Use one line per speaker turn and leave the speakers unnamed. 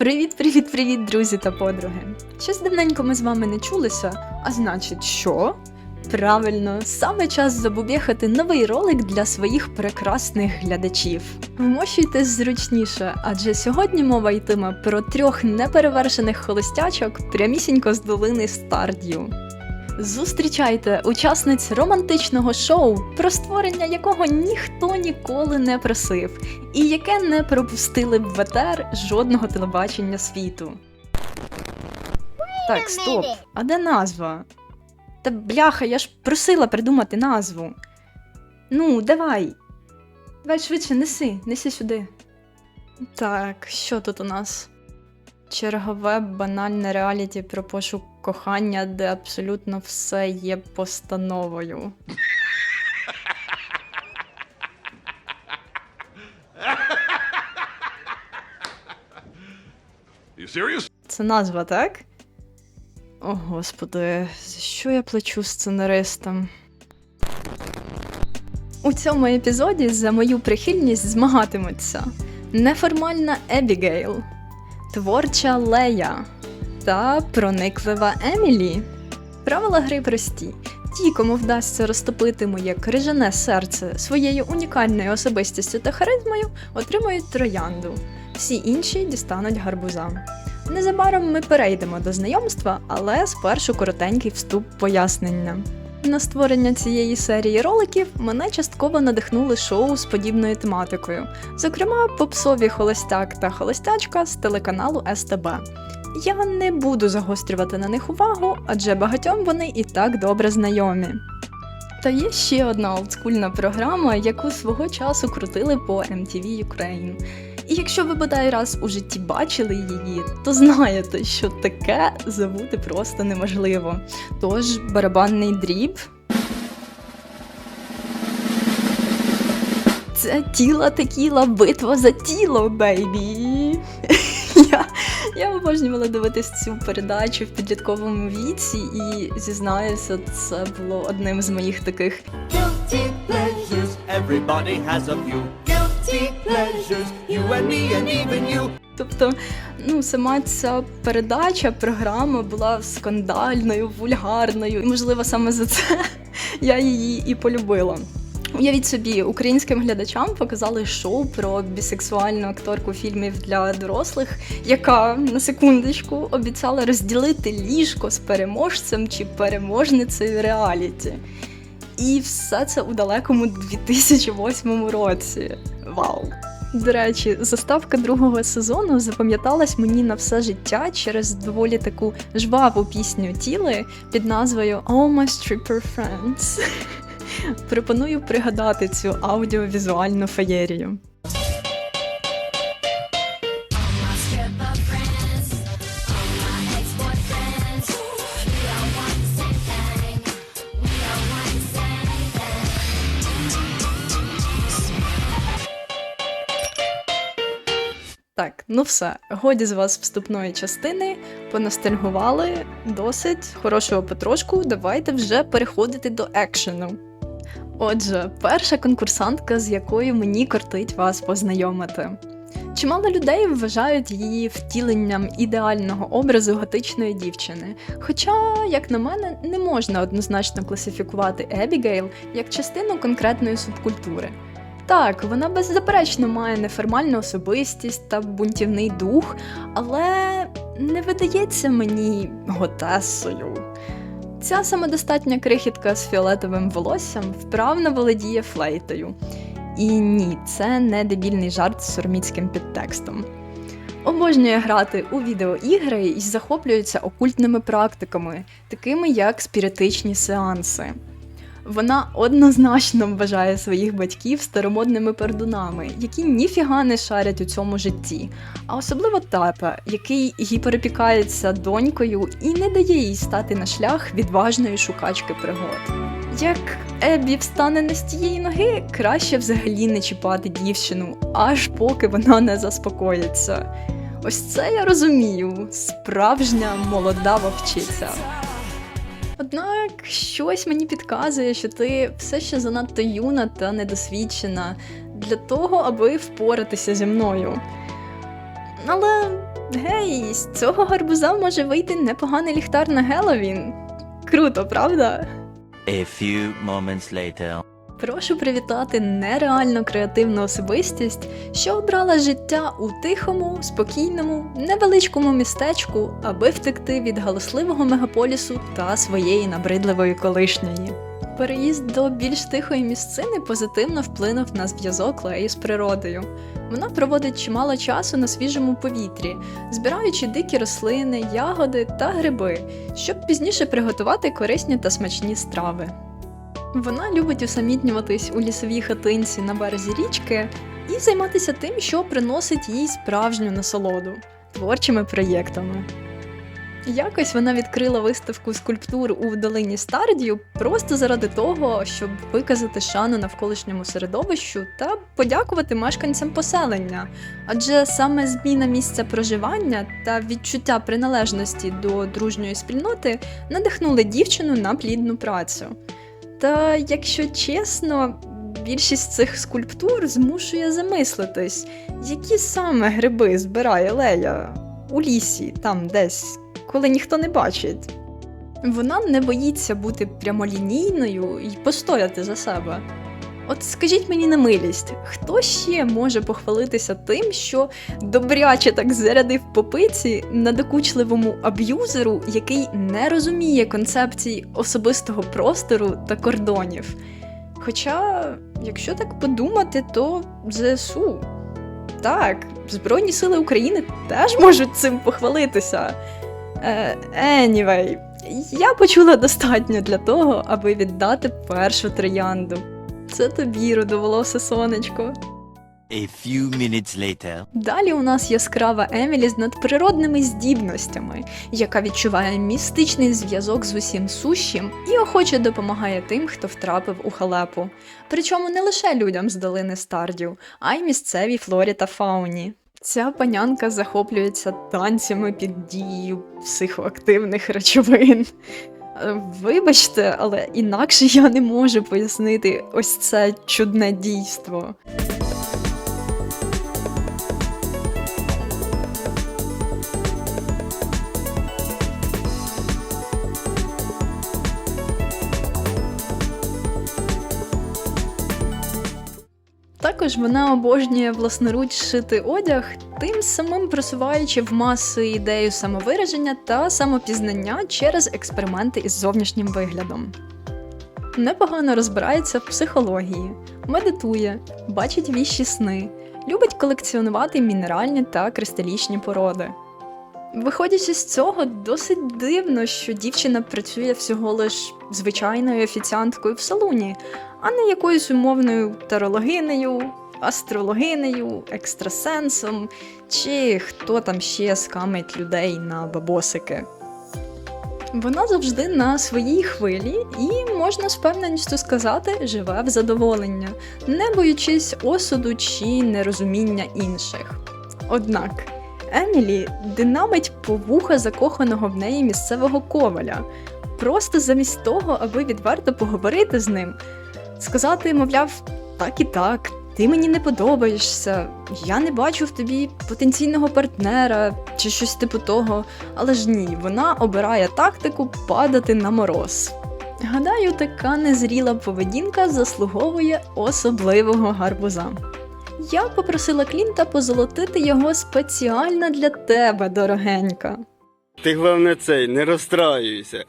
Привіт, привіт, привіт, друзі та подруги. Щось давненько ми з вами не чулися, а значить, що? Правильно, саме час забубєхати новий ролик для своїх прекрасних глядачів. Вмощуйтесь зручніше, адже сьогодні мова йтиме про трьох неперевершених холостячок прямісінько з долини Стардію. Зустрічайте учасниць романтичного шоу, про створення якого ніхто ніколи не просив, і яке не пропустили б в етер жодного телебачення світу. Так, стоп. А де назва? Та бляха, я ж просила придумати назву. Ну, давай. Давай швидше неси, неси сюди. Так, що тут у нас? Чергове банальне реаліті про пошук кохання, де абсолютно все є постановою.
You serious?
Це назва, так? О, господи, за що я плачу сценаристам? У цьому епізоді за мою прихильність змагатимуться неформальна Ебігейл, творча Лея та прониклива Емілі. Правила гри прості. Ті, кому вдасться розтопити моє крижане серце своєю унікальною особистістю та харизмою, отримують троянду. Всі інші дістануть гарбуза. Незабаром ми перейдемо до знайомства, але спершу коротенький вступ пояснення. На створення цієї серії роликів мене частково надихнули шоу з подібною тематикою, зокрема попсові холостяк та холостячка з телеканалу СТБ. Я не буду загострювати на них увагу, адже багатьом вони і так добре знайомі. Та є ще одна олдскульна програма, яку свого часу крутили по MTV Ukraine. І якщо ви бодай раз у житті бачили її, то знаєте, що таке забути просто неможливо. Тож барабанний дріб. Це тіло текіла, битва за тіло, бейбі. Я, я обожнювала дивитись цю передачу в підлітковому віці, і зізнаюся, це було одним з моїх таких
everybody has a few.
Тобто, ну, сама ця передача, програма була скандальною, вульгарною, і, можливо, саме за це я її і полюбила. Уявіть собі, українським глядачам показали шоу про бісексуальну акторку фільмів для дорослих, яка на секундочку обіцяла розділити ліжко з переможцем чи переможницею реаліті. І все це у далекому 2008 році. Вау! До речі, заставка другого сезону запам'яталась мені на все життя через доволі таку жваву пісню тіли під назвою All My Stripper Friends. Пропоную пригадати цю аудіовізуальну феєрію. Так, ну все, годі з вас вступної частини, поностальгували досить хорошого потрошку. Давайте вже переходити до екшену. Отже, перша конкурсантка, з якою мені кортить вас познайомити. Чимало людей вважають її втіленням ідеального образу готичної дівчини. Хоча, як на мене, не можна однозначно класифікувати Ебігейл як частину конкретної субкультури. Так, вона беззаперечно має неформальну особистість та бунтівний дух, але не видається мені готесою. Ця самодостатня крихітка з фіолетовим волоссям вправно володіє флейтою. І ні, це не дебільний жарт з сорміцьким підтекстом. Обожнює грати у відеоігри і захоплюється окультними практиками, такими як спіритичні сеанси. Вона однозначно вважає своїх батьків старомодними пердунами, які ніфіга не шарять у цьому житті, а особливо тата, який гіперопікається донькою і не дає їй стати на шлях відважної шукачки пригод. Як Еббі встане не з тієї ноги, краще взагалі не чіпати дівчину, аж поки вона не заспокоїться. Ось це я розумію, справжня молода вовчиця. Однак щось мені підказує, що ти все ще занадто юна та недосвідчена для того, аби впоратися зі мною. Але Гей, з цього гарбуза може вийти непоганий ліхтар на Геловін. Круто, правда?
A few moments later.
Прошу привітати нереально креативну особистість, що обрала життя у тихому, спокійному, невеличкому містечку, аби втекти від галасливого мегаполісу та своєї набридливої колишньої. Переїзд до більш тихої місцини позитивно вплинув на зв'язок Леї з природою. Вона проводить чимало часу на свіжому повітрі, збираючи дикі рослини, ягоди та гриби, щоб пізніше приготувати корисні та смачні страви. Вона любить усамітнюватись у лісовій хатинці на березі річки і займатися тим, що приносить їй справжню насолоду творчими проєктами. Якось вона відкрила виставку скульптур у долині Стардію просто заради того, щоб виказати шану навколишньому середовищу та подякувати мешканцям поселення. Адже саме зміна місця проживання та відчуття приналежності до дружньої спільноти надихнули дівчину на плідну працю. Та якщо чесно, більшість цих скульптур змушує замислитись, які саме гриби збирає Лея у лісі, там десь, коли ніхто не бачить. Вона не боїться бути прямолінійною і постояти за себе. От скажіть мені на милість, хто ще може похвалитися тим, що добряче так зарядив попиці надокучливому аб'юзеру, який не розуміє концепцій особистого простору та кордонів? Хоча, якщо так подумати, то ЗСУ. Так, Збройні Сили України теж можуть цим похвалитися. Е, anyway, я почула достатньо для того, аби віддати першу троянду. Це тобі, родоволосе сонечко.
A few minutes later.
Далі у нас яскрава Емілі з надприродними здібностями, яка відчуває містичний зв'язок з усім сущим і охоче допомагає тим, хто втрапив у халепу. Причому не лише людям з долини Стардів, а й місцевій флорі та фауні. Ця панянка захоплюється танцями під дією психоактивних речовин. Е, Вибачте, але інакше я не можу пояснити ось це чудне дійство. Також вона обожнює власноруч шити одяг, тим самим просуваючи в маси ідею самовираження та самопізнання через експерименти із зовнішнім виглядом. Непогано розбирається в психології, медитує, бачить віщі сни, любить колекціонувати мінеральні та кристалічні породи. Виходячи з цього, досить дивно, що дівчина працює всього лиш звичайною офіціанткою в салоні, а не якоюсь умовною тарологинею, астрологинею, екстрасенсом чи хто там ще скамить людей на бабосики. Вона завжди на своїй хвилі і, можна з певненістю сказати, живе в задоволення, не боючись осуду чи нерозуміння інших. Однак Емілі динамить по вуха закоханого в неї місцевого коваля, просто замість того, аби відверто поговорити з ним, сказати, мовляв, так і так, ти мені не подобаєшся, я не бачу в тобі потенційного партнера чи щось типу того, але ж ні, вона обирає тактику падати на мороз. Гадаю, така незріла поведінка заслуговує особливого гарбуза. Я попросила Клінта позолотити його спеціально для тебе, дорогенька.
Ти головне цей, не розстраюйся.